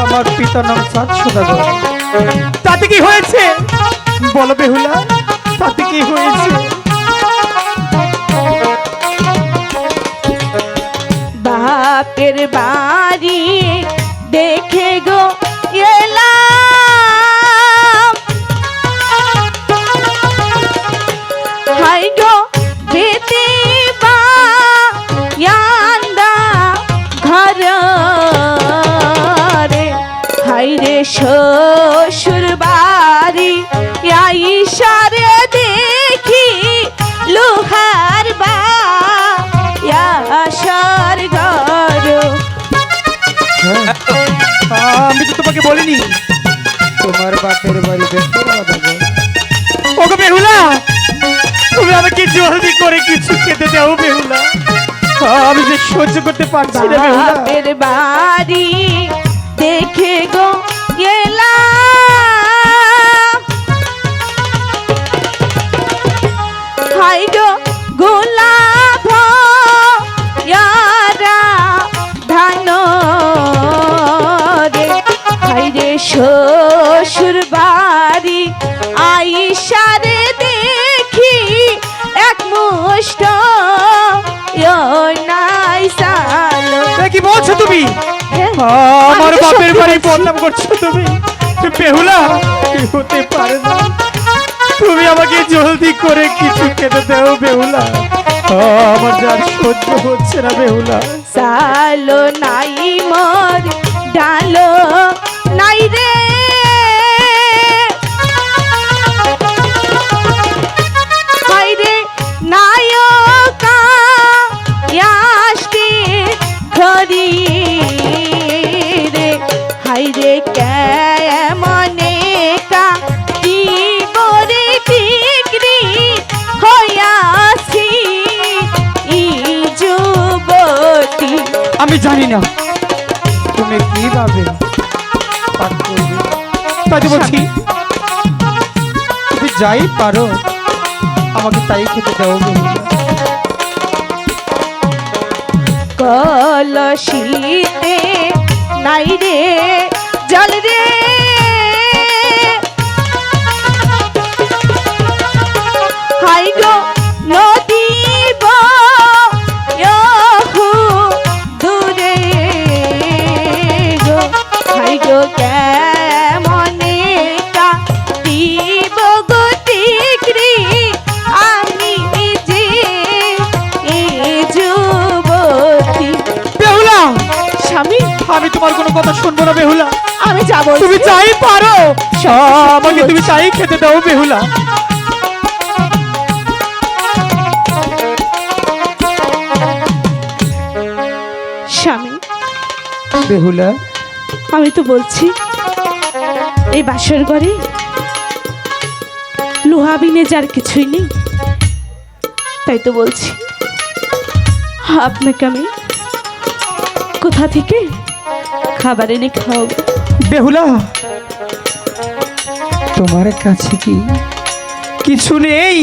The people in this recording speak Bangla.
আমার পিতার নাম চাঁদ সদাগর তাতে কি হয়েছে? বলো বেহুলা তাতে কি হয়েছে? বাপের বাড়ি দেখে গো এলাম। হাই গো বেতে বা ঘর। রে হাই রে শ্বশুর বাড়ি তোমাকে বলিনি? তোমার বাপের বাড়ি দেখতে ওগো বেহুলা তুমি আমাকে জলদি করে কিছু খেতে দাও বেহুলা। আমি যে সহ্য করতে পারছি না বাপের বাড়ি দেখে গো এলাম। হাই গো গোলাপ। শ্বশুর বাড়ি আইসারে দেখি এক মুষ্ট নাই সালো। এ কি বলছো তুমি? আমার বাপের বাড়ি। বদনাম করছ তুমি। বেহুলা হতে পারে না। তুমি আমাকে জলদি করে কিছু খেতে দাও বেহুলা। আমার যার সহ্য হচ্ছে না বেহুলা। সালো নাই মোর আমি জানি না। তুমি কীভাবে তাই বলছি। তুমি যাই পারো আমাকে তাই খেতে দাও। কলসিতে নাই রে জল রে। হাই গো নদী দূরে গো। হাই গো আমি তোমার কোনো কথা শুনব না বেহুলা। আমি যাব তুমি চাই পারো। আমাকে তুমি চাই খেতে দাও বেহুলা। স্বামী বেহুলা। আমি তো বলছি এই বাসর ঘরে লোহা বিনে যার কিছুই নেই তাই তো বলছি। আপনাকে আমি কোথা থেকে খাবার এনে খাওয়াবো বেহুলা তোমার কাছে কি কিছু নেই?